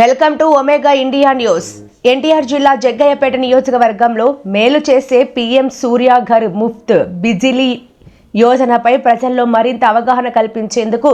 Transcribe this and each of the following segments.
Welcome to Omega India news. NTR జిల్లా జగ్గయ్యపేట నియోజకవర్గంలో మేలు చేసే పీఎం సూర్యాఘర్ ముఫ్త్ బిజిలీ యోజనపై ప్రజల్లో మరింత అవగాహన కల్పించేందుకు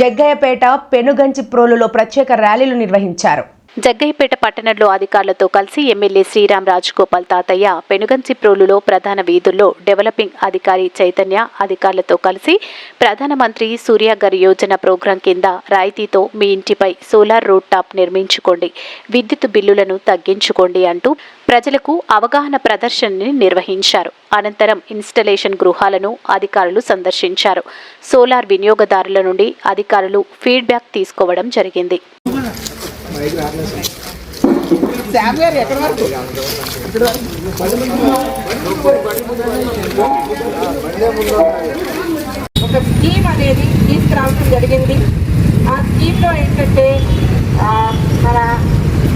జగ్గయ్యపేట పెనుగంచి ప్రోలులో ప్రత్యేక ర్యాలీలు నిర్వహించారు. జగ్గయ్యపేట పట్టణంలో అధికారులతో కలిసి ఎమ్మెల్యే శ్రీరామ్ రాజగోపాల్ తాతయ్య పెనుగంచిప్రోలులో ప్రధాన వీధుల్లో డెవలపింగ్ అధికారి చైతన్య అధికారులతో కలిసి ప్రధానమంత్రి సూర్యాగర్ యోజన ప్రోగ్రాం కింద రాయితీతో మీ ఇంటిపై సోలార్ రూట్ టాప్ నిర్మించుకోండి విద్యుత్ బిల్లులను తగ్గించుకోండి అంటూ ప్రజలకు అవగాహన ప్రదర్శనని నిర్వహించారు. అనంతరం ఇన్స్టలేషన్ గృహాలను అధికారులు సందర్శించారు. సోలార్ వినియోగదారుల నుండి అధికారులు ఫీడ్బ్యాక్ తీసుకోవడం జరిగింది. శామ్ గారు ఎక్కడి వరకు? ఒక స్కీమ్ అనేది తీసుకురావడం జరిగింది. ఆ స్కీమ్లో ఏంటంటే ఆ, మన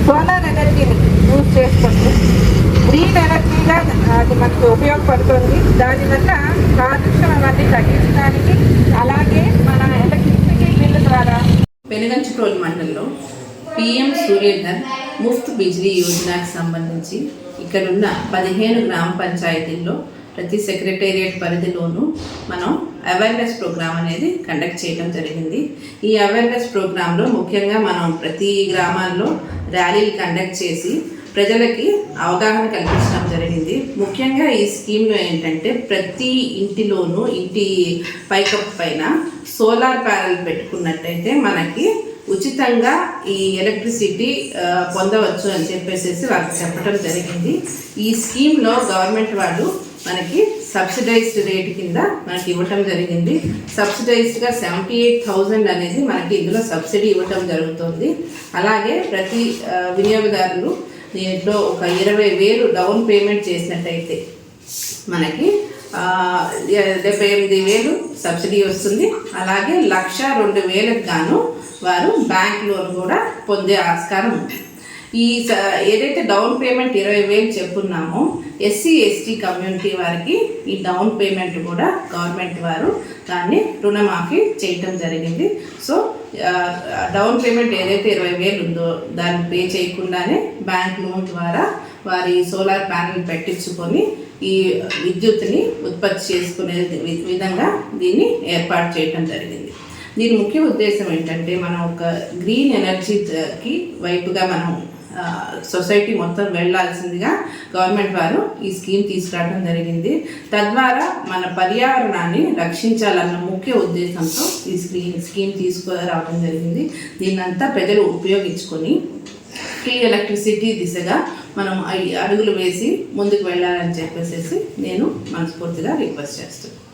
సోలార్ ఎనర్జీని యూజ్ చేసుకుంటూ గ్రీన్ ఎనర్జీగా అది మనకు ఉపయోగపడుతుంది. దానివల్ల కాలుష్యం అవన్నీ తగ్గించడానికి అలాగే మన ఎలక్ట్రిసిటీ బిల్లు ద్వారా పెనుగంచిప్రోలు మండలంలో పిఎం సూర్యధర్ ముఫ్త్ బిజ్లీ యోజనకు సంబంధించి ఇక్కడున్న పదిహేను గ్రామ పంచాయతీల్లో ప్రతి సెక్రటేరియట్ పరిధిలోనూ మనం అవేర్నెస్ ప్రోగ్రామ్ అనేది కండక్ట్ చేయడం జరిగింది. ఈ అవేర్నెస్ ప్రోగ్రాంలో ముఖ్యంగా మనం ప్రతి గ్రామాల్లో ర్యాలీలు కండక్ట్ చేసి ప్రజలకి అవగాహన కల్పించడం జరిగింది. ముఖ్యంగా ఈ స్కీమ్లో ఏంటంటే ప్రతి ఇంటిలోనూ ఇంటి పైకప్పు పైన సోలార్ ప్యానెల్ పెట్టుకున్నట్టయితే మనకి ఉచితంగా ఈ ఎలక్ట్రిసిటీ పొందవచ్చు అని చెప్పేసి వాళ్ళకి చెప్పడం జరిగింది. ఈ స్కీమ్లో గవర్నమెంట్ వాళ్ళు మనకి సబ్సిడైజ్డ్ రేట్ కింద మనకి ఇవ్వటం జరిగింది. సబ్సిడైజ్డ్గా సెవెంటీ ఎయిట్ థౌజండ్ అనేది మనకి ఇందులో సబ్సిడీ ఇవ్వటం జరుగుతుంది. అలాగే ప్రతి వినియోగదారులు దీంట్లో ఒక ఇరవై వేలు డౌన్ పేమెంట్ చేసినట్టయితే మనకి డెబ్బై ఎనిమిది వేలు సబ్సిడీ వస్తుంది. అలాగే లక్ష రెండు వేలకు గాను వారు బ్యాంక్ లోన్ కూడా పొందే ఆస్కారం ఉంది. ఈ స- ఏదైతే డౌన్ పేమెంట్ ఇరవై వేలు చెప్పున్నామో ఎస్సీ ఎస్టీ కమ్యూనిటీ వారికి ఈ డౌన్ పేమెంట్ కూడా గవర్నమెంట్ వారు దాన్ని రుణమాఫీ చేయటం జరిగింది. సో డౌన్ పేమెంట్ ఏదైతే ఇరవై వేలు ఉందో దాన్ని పే చేయకుండానే బ్యాంక్ లోన్ ద్వారా వారి సోలార్ ప్యానెల్ పెట్టించుకొని ఈ విద్యుత్ని ఉత్పత్తి చేసుకునే వి- విధంగా దీన్ని ఏర్పాటు చేయటం జరిగింది. దీని ముఖ్య ఉద్దేశం ఏంటంటే మనం ఒక గ్రీన్ ఎనర్జీకి uh, వైపుగా మనం uh, సొసైటీ మొత్తం వెళ్ళాల్సిందిగా గవర్నమెంట్ వారు ఈ స్కీమ్ తీసుకురావడం జరిగింది. తద్వారా మన పర్యావరణాన్ని రక్షించాలన్న ముఖ్య ఉద్దేశంతో ఈ స్కీమ్ స్కీమ్ తీసుకురావడం జరిగింది. దీన్నంతా ప్రజలు ఉపయోగించుకొని ఫ్రీ ఎలక్ట్రిసిటీ దిశగా మనం అడుగులు వేసి ముందుకు వెళ్ళాలని చెప్పేసి నేను మనస్ఫూర్తిగా రిక్వెస్ట్ చేస్తున్నాను.